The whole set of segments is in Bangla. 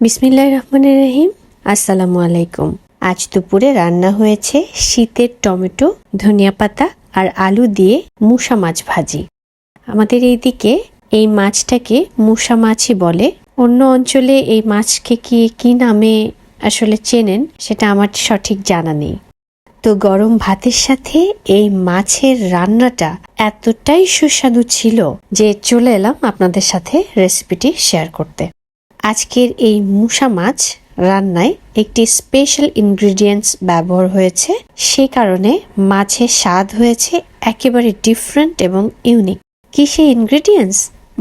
বিসমিল্লাহ রহমানের রহিম। আসসালামু আলাইকুম। আজ দুপুরে রান্না হয়েছে শীতের টমেটো, ধনিয়া পাতা আর আলু দিয়ে মুসা মাছ ভাজি। আমাদের এইদিকে এই মাছটাকে মুসা মাছই বলে। অন্য অঞ্চলে এই মাছকে কি কি নামে আসলে চেনেন সেটা আমার সঠিক জানা নেই। তো গরম ভাতের সাথে এই মাছের রান্নাটা এতটাই সুস্বাদু ছিল যে চলে এলাম আপনাদের সাথে রেসিপিটি শেয়ার করতে। আজকের এই মুসা মাছ রান্নায় একটি স্পেশাল ইনগ্রিডিয়েন্টস ব্যবহার হয়েছে। সে কারণে মাছের স্বাদ হয়েছে একেবারে ডিফারেন্ট এবং ইউনিক কি সেই ইনগ্রিডিয়েন্টস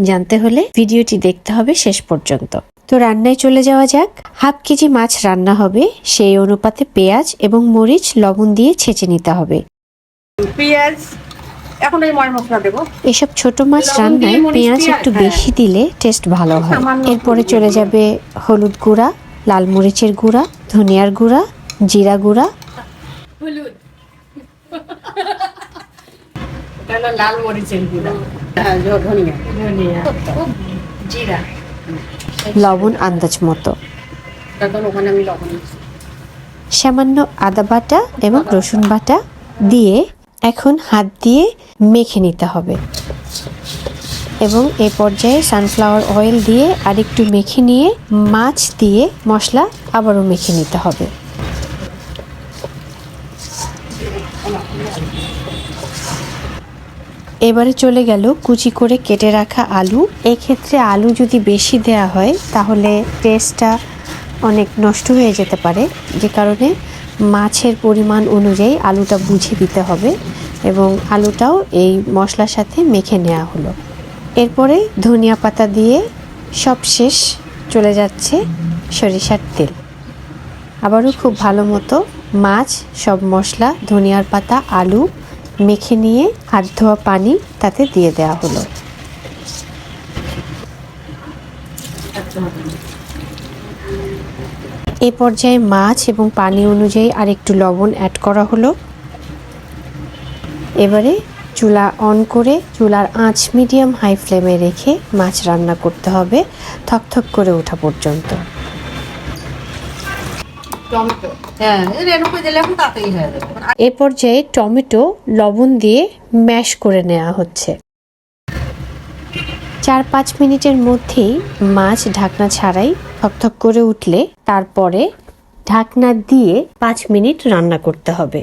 জানতে হলে ভিডিওটি দেখতে হবে শেষ পর্যন্ত। তো রান্নায় চলে যাওয়া যাক। হাফ কেজি মাছ রান্না হবে, সেই অনুপাতে পেঁয়াজ এবং মরিচ লবণ দিয়ে ছেঁচে নিতে হবে। পেঁয়াজ এখন এই ময় মশলা দেবো। এসব ছোট মাছ রান্নায় পেঁয়াজ একটু হ্যাঁ। বেশি দিলে টেস্ট ভালো হয়। এরপরে চলে যাবে হলুদ গুঁড়া লাল মরিচের গুঁড়া ধনিয়ার গুঁড়া জিরা গুঁড়া। হলুদ। লাল মরিচের গুঁড়া। হ্যাঁ ধনিয়া। ধনিয়া। জিরা। লবণ আন্দাজ মতো। সামান্য আদা বাটা এবং রসুন বাটা দিয়ে এখন হাত দিয়ে মেখে নিতে হবে। এবং এ পর্যায়ে সানফ্লাওয়ার অয়েল দিয়ে আরেকটু মেখে নিয়ে মাছ দিয়ে মশলা আবারও মেখে নিতে হবে। এবারে চলে গেল কুচি করে কেটে রাখা আলু। এক্ষেত্রে আলু যদি বেশি দেয়া হয়, তাহলে টেস্টটা অনেক নষ্ট হয়ে যেতে পারে, যে কারণে মাছের পরিমাণ অনুযায়ী আলুটা বুঝে দিতে হবে এবং আলুটাও এই মশলার সাথে মেখে নেওয়া হলো। এরপরে ধনিয়া পাতা দিয়ে সব শেষ চলে যাচ্ছে সরিষার তেল। আবারও খুব ভালো মতো মাছ, সব মশলা, ধনিয়ার পাতা, আলু মেখে নিয়ে হাত ধোয়া পানি তাতে দিয়ে দেওয়া হলো। এই পর্যায়ে মাছ এবং পানি অনুযায়ী আর একটু লবণ অ্যাড করা হলো। এবারে চুলা অন করে চুলার আঁচ মিডিয়াম হাই ফ্লেমে রেখে মাছ রান্না করতে হবে থকথক করে ওঠা পর্যন্ত। হ্যাঁ হয়ে এ পর্যায়ে টমেটো লবণ দিয়ে ম্যাশ করে নেওয়া হচ্ছে। চার পাঁচ মিনিটের মধ্যেই মাছ ঢাকনা ছাড়াই থকথক করে উঠলে তারপরে ঢাকনা দিয়ে পাঁচ মিনিট রান্না করতে হবে।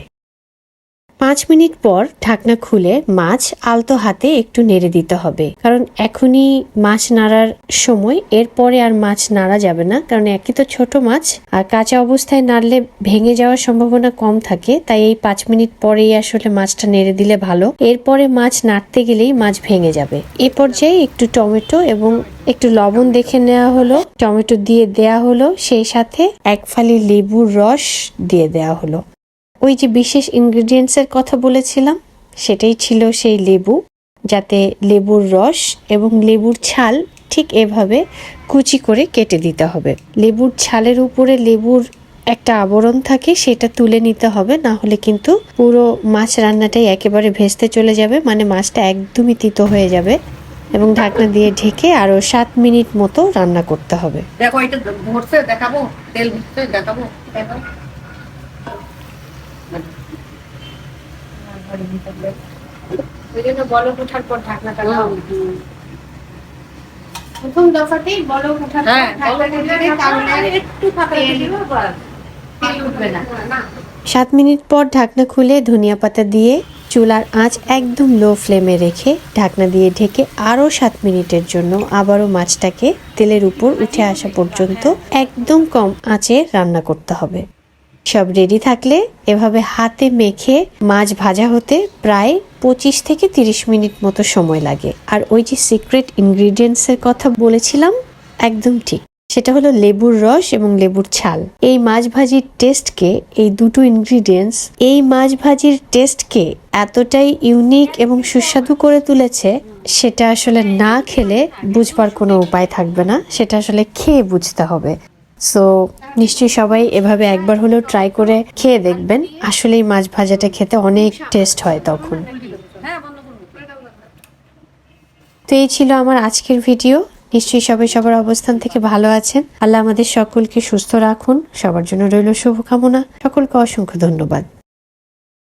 পাঁচ মিনিট পর ঢাকনা খুলে মাছ আলতো হাতে একটু নেড়ে দিতে হবে। কারণ এখনই মাছ নাড়ার সময়। এরপরে আর মাছ নাড়া যাবে না। কারণ একই তো ছোট মাছ। আর কাঁচা অবস্থায় নাড়লে ভেঙে যাওয়ার সম্ভাবনা কম থাকে। তাই এই পাঁচ মিনিট পরেই আসলে মাছটা নেড়ে দিলে ভালো। এরপরে মাছ নাড়তে গেলেই মাছ ভেঙে যাবে। এ পর্যায়ে একটু টমেটো এবং একটু লবণ দেখে নেওয়া হলো। টমেটো দিয়ে দেয়া হলো। সেই সাথে এক ফালি লেবুর রস দিয়ে দেয়া হলো। ওই যে বিশেষ ইনগ্রেডিয়েন্টসের কথা বলেছিলাম, সেটাই ছিল সেই লেবু, যাতে লেবুর রস এবং লেবুর ছাল ঠিক এভাবে কুচি করে কেটে দিতে হবে। লেবুর ছালের উপরে লেবুর একটা আবরণ থাকে, সেটা তুলে নিতে হবে, না হলে কিন্তু পুরো মাছ রান্নাটাই একেবারে ভেস্তে চলে যাবে মানে মাছটা একদমই তিতো হয়ে যাবে এবং ঢাকনা দিয়ে ঢেকে আরও সাত মিনিট মতো রান্না করতে হবে। দেখো, এটা ভরছে, দেখাবো, তেল ভরছে দেখাবো। দেখো ওই জন্য বলক ওঠার পর ঢাকনাটা হুম, হুম। প্রথম দফাতেই বলক ওঠার হ্যাঁ, পর ঢাকনা বলক দিয়ে উঠলে তাহলে আর একটু ফাঁকা দিলে তেল উঠবে না। সাত মিনিট পর ঢাকনা খুলে ধনিয়া পাতা দিয়ে চুলার আঁচ একদম লো ফ্লেমে রেখে ঢাকনা দিয়ে ঢেকে আরও সাত মিনিটের জন্য আবারও মাছটাকে তেলের উপর উঠে আসা পর্যন্ত একদম কম আঁচে রান্না করতে হবে। সব রেডি থাকলে এভাবে হাতে মেখে মাছ ভাজা হতে প্রায় পঁচিশ থেকে তিরিশ মিনিট মতো সময় লাগে। আর ওই যে সিক্রেট ইনগ্রিডিয়েন্টসের কথা বলেছিলাম, একদম ঠিক। সেটা হলো লেবুর রস এবং লেবুর ছাল। এই মাছ ভাজির টেস্টকে এই দুটো ইনগ্রিডিয়েন্টস এই মাছ ভাজির টেস্টকে এতটাই ইউনিক এবং সুস্বাদু করে তুলেছে, সেটা আসলে না খেলে বুঝবার কোনো উপায় থাকবে না, সেটা আসলে খেয়ে বুঝতে হবে। সো নিশ্চয়ই সবাই এভাবে একবার হলেও ট্রাই করে খেয়ে দেখবেন। আসলে এই মাছ ভাজাটা খেতে অনেক টেস্ট হয় তখন। তো এই ছিল আমার আজকের ভিডিও নিশ্চয়ই সবাই সবার অবস্থান থেকে ভালো আছেন। আল্লাহ আমাদের সকলকে সুস্থ রাখুন। সবার জন্য রইল শুভকামনা। সকলকে অসংখ্য ধন্যবাদ।